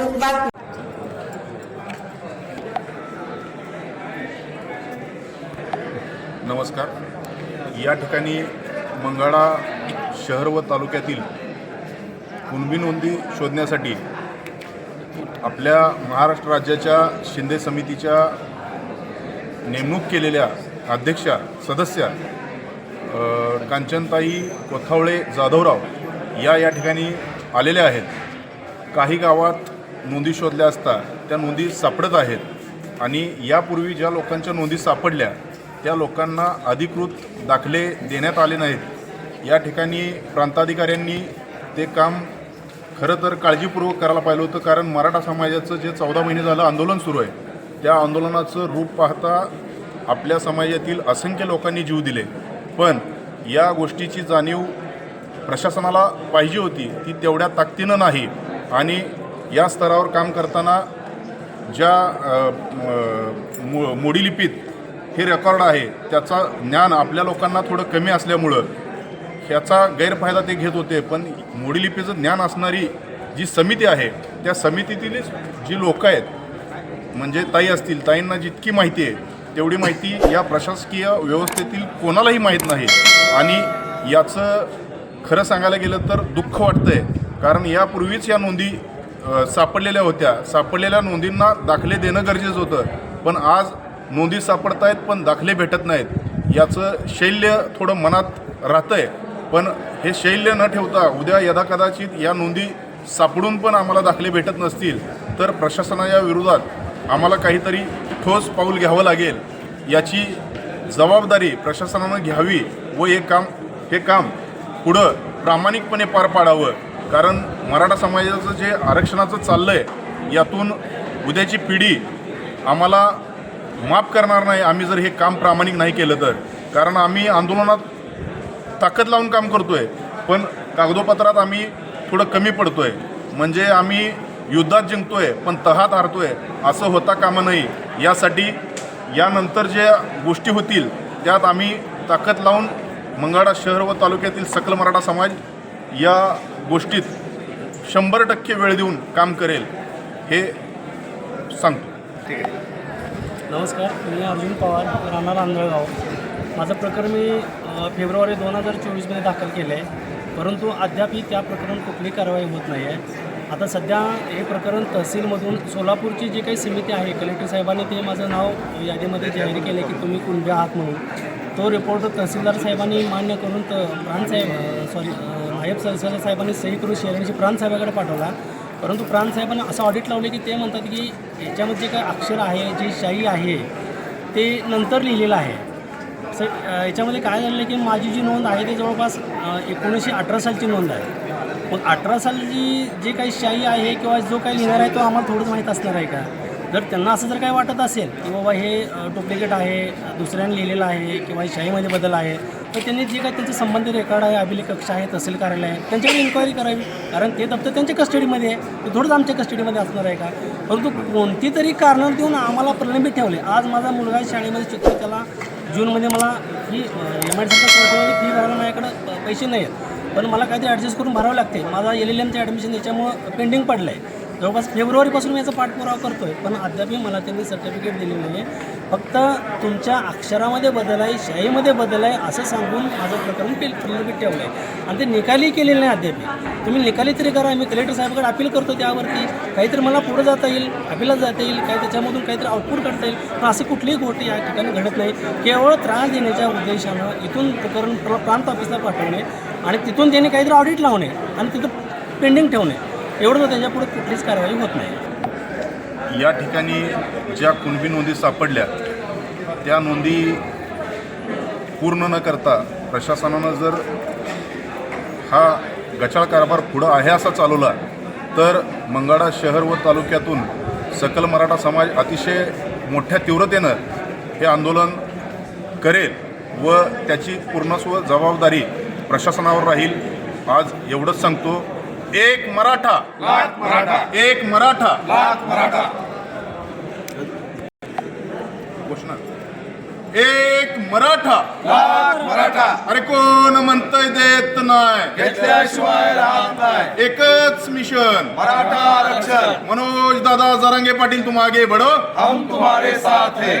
बातमी नमस्कार. या ठिकाणी मंगळा शहर व तालुक्यातील कुणबी नोंदी शोधण्यासाठी आपल्या महाराष्ट्र राज्याच्या शिंदे समितीच्या नेमणूक केलेल्या अध्यक्षा सदस्या कांचनताई कोथावळे जाधवराव या या ठिकाणी आलेल्या आहेत. काही गावात नोंदी शोधल्या असता त्या नोंदी सापडत आहेत. आणि यापूर्वी ज्या लोकांच्या नोंदी सापडल्या त्या लोकांना अधिकृत दाखले देण्यात आले नाहीत. या ठिकाणी प्रांताधिकाऱ्यांनी ते काम खरं तर काळजीपूर्वक करायला पाहिलं होतं कारण मराठा समाजाचं जे चौदा महिने झालं आंदोलन सुरू आहे त्या आंदोलनाचं रूप पाहता आपल्या समाजातील असंख्य लोकांनी जीव दिले. पण या गोष्टीची जाणीव प्रशासनाला पाहिजे होती ती तेवढ्या ताकदीनं नाही. आणि या स्तरावर काम करताना ज्या मोडीलिपीत हे रेकॉर्ड आहे त्याचा ज्ञान आपल्या लोकांना थोडं कमी असल्यामुळं ह्याचा गैरफायदा ते घेत होते. पण मोडीलिपीचं ज्ञान असणारी जी समिती आहे त्या समितीतील जी लोक आहेत म्हणजे ताई असतील ताईंना जितकी माहिती आहे तेवढी माहिती या प्रशासकीय व्यवस्थेतील कोणालाही माहीत नाही. आणि याचं खरं सांगायला गेलं तर दुःख वाटतंय. कारण यापूर्वीच या नोंदी सापडलेल्या होत्या. सापडलेल्या नोंदींना दाखले देणं गरजेचं होतं. पण आज नोंदी सापडत आहेत पण दाखले भेटत नाहीत. याचं शैल्य थोडं मनात राहतं आहे पण हे शैल्य न ठेवता उद्या यदाकदाचित या नोंदी सापडून पण आम्हाला दाखले भेटत नसतील तर प्रशासनाच्या विरोधात आम्हाला काहीतरी ठोस पाऊल घ्यावं लागेल. याची जबाबदारी प्रशासनानं घ्यावी व हे काम हे काम पुढं प्रामाणिकपणे पार पाडावं. कारण मराठा समाजाचं जे आरक्षणाचं चाललं आहे यातून उद्याची पिढी आम्हाला माफ करणार नाही आम्ही जर हे काम प्रामाणिक नाही केलं तर. कारण आम्ही आंदोलनात ताकद लावून काम करतो आहे पण कागदोपत्रात आम्ही थोडं कमी पडतो आहे म्हणजे आम्ही युद्धात जिंकतो आहे पण तहात हारतो आहे असं होता कामा नाही यासाठी यानंतर ज्या गोष्टी होतील त्यात आम्ही ताकद लावून मंगाडा शहर व तालुक्यातील सकल मराठा समाज या गोष्टीत शंभर टक्के वेळ देऊन काम करेल हे सांगतो. नमस्कार मी अर्जुन पवार राणा आंधळगाव. माझं प्रकरण मी फेब्रुवारी दोन हजार चोवीसमध्ये दाखल केलं आहे. परंतु अद्यापही त्या प्रकरण कुठली कारवाई होत नाही आहे. आता सध्या हे प्रकरण तहसीलमधून सोलापूरची जी काही समिती आहे कलेक्टर साहेबांनी ते माझं नाव यादीमध्ये जाहीर केलं की तुम्ही कुणबी आहात म्हणून. तो रिपोर्ट तहसीलदार साहेबांनी मान्य करून त प्रांतसाहेब सॉरी नायब तहसीलदार साहेबांनी सही करून शेरणीची प्रांतसाहेबाकडे पाठवला. परंतु प्रांतसाहेबांना असं ऑडिट लावले की ते म्हणतात की याच्यामध्ये जे काय अक्षर आहे जी शाई आहे ते नंतर लिहिलेलं आहे. सर याच्यामध्ये काय झालेलं आहे की माझी जी नोंद आहे ती जवळपास एकोणीसशे अठरा सालची नोंद आहे. मग अठरा सालची जी काही शाई आहे किंवा जो काही लिहिणार आहे तो आम्हाला थोडंच माहीत असणार आहे का? जर त्यांना असं जर काय वाटत असेल की बाबा हे डुप्लिकेट आहे दुसऱ्याने लिहिलेलं आहे किंवा शाहीमध्ये बदल आहे तर त्यांनी जे काय त्यांचे संबंधित रेकॉर्ड आहे अभिलेख कक्ष आहे तहसील कार्यालय आहे त्यांच्याकडे इन्क्वायरी करावी. कारण ते दप्तर त्यांच्या कस्टडीमध्ये आहे. ते थोडंच आमच्या कस्टडीमध्ये असणार आहे का? परंतु कोणती तरी कारणं देऊन आम्हाला प्रलंबित ठेवले. आज माझा मुलगा शाळेमध्ये शिकतो त्याला जूनमध्ये मला फी एम आय सरकार फी भरायला माझ्याकडं पैसे नाही आहेत पण मला काहीतरी ॲडजस्ट करून भरावं लागते माझा एल एल एमचं ॲडमिशन त्याच्यामुळं पेंडिंग पडलं आहे जवळपास फेब्रुवारीपासून मी याचा पाठपुरावा करतो आहे पण अद्यापही मला त्यांनी सर्टिफिकेट दिलेलं नाही आहे फक्त तुमच्या अक्षरामध्ये बदल आहे शाहीमध्ये बदल आहे असं सांगून माझं प्रकरण पेल प्रलंबित ठेवलं आहे आणि ते निकाली केलेलं नाही अद्याप तुम्ही निकाली तरी करा मी कलेक्टर साहेबाकडे अपील करतो त्यावरती. काहीतरी मला पुढं जाता येईल अपिलात जाता येईल काही त्याच्यामधून काहीतरी आउटपुट काढता येईल. पण असं कुठलीही गोष्ट या ठिकाणी घडत नाही. केवळ त्रास देण्याच्या उद्देशानं इथून प्रकरण प्रांत ऑफिसला पाठवणे आणि तिथून त्यांनी काहीतरी ऑडिट लावणे आणि तिथं पेंडिंग ठेवणे. एवढं त्याच्यापुढे कुठलीच कारवाई होत नाही. या ठिकाणी ज्या कुणबी नोंदी सापडल्या त्या नोंदी पूर्ण न करता प्रशासनानं जर हा गचाळ कारभार पुढं आहे असा चालवला तर मंगळा शहर व तालुक्यातून सकल मराठा समाज अतिशय मोठ्या तीव्रतेनं हे आंदोलन करेल व त्याची पूर्णस्व जबाबदारी प्रशासनावर राहील. आज एवढंच सांगतो. एक मराठा. एक मराठा. घोषणा. एक मराठा. मराठा. अरे कोण म्हणतंय देत नाही? घेतल्याशिवाय राहत नाही. एकच मिशन. मराठा आरक्षण. मनोज दादा जरांगे पाटील तुम आगे बढो. हम तुम्हारे साथ हैं.